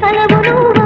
కలవు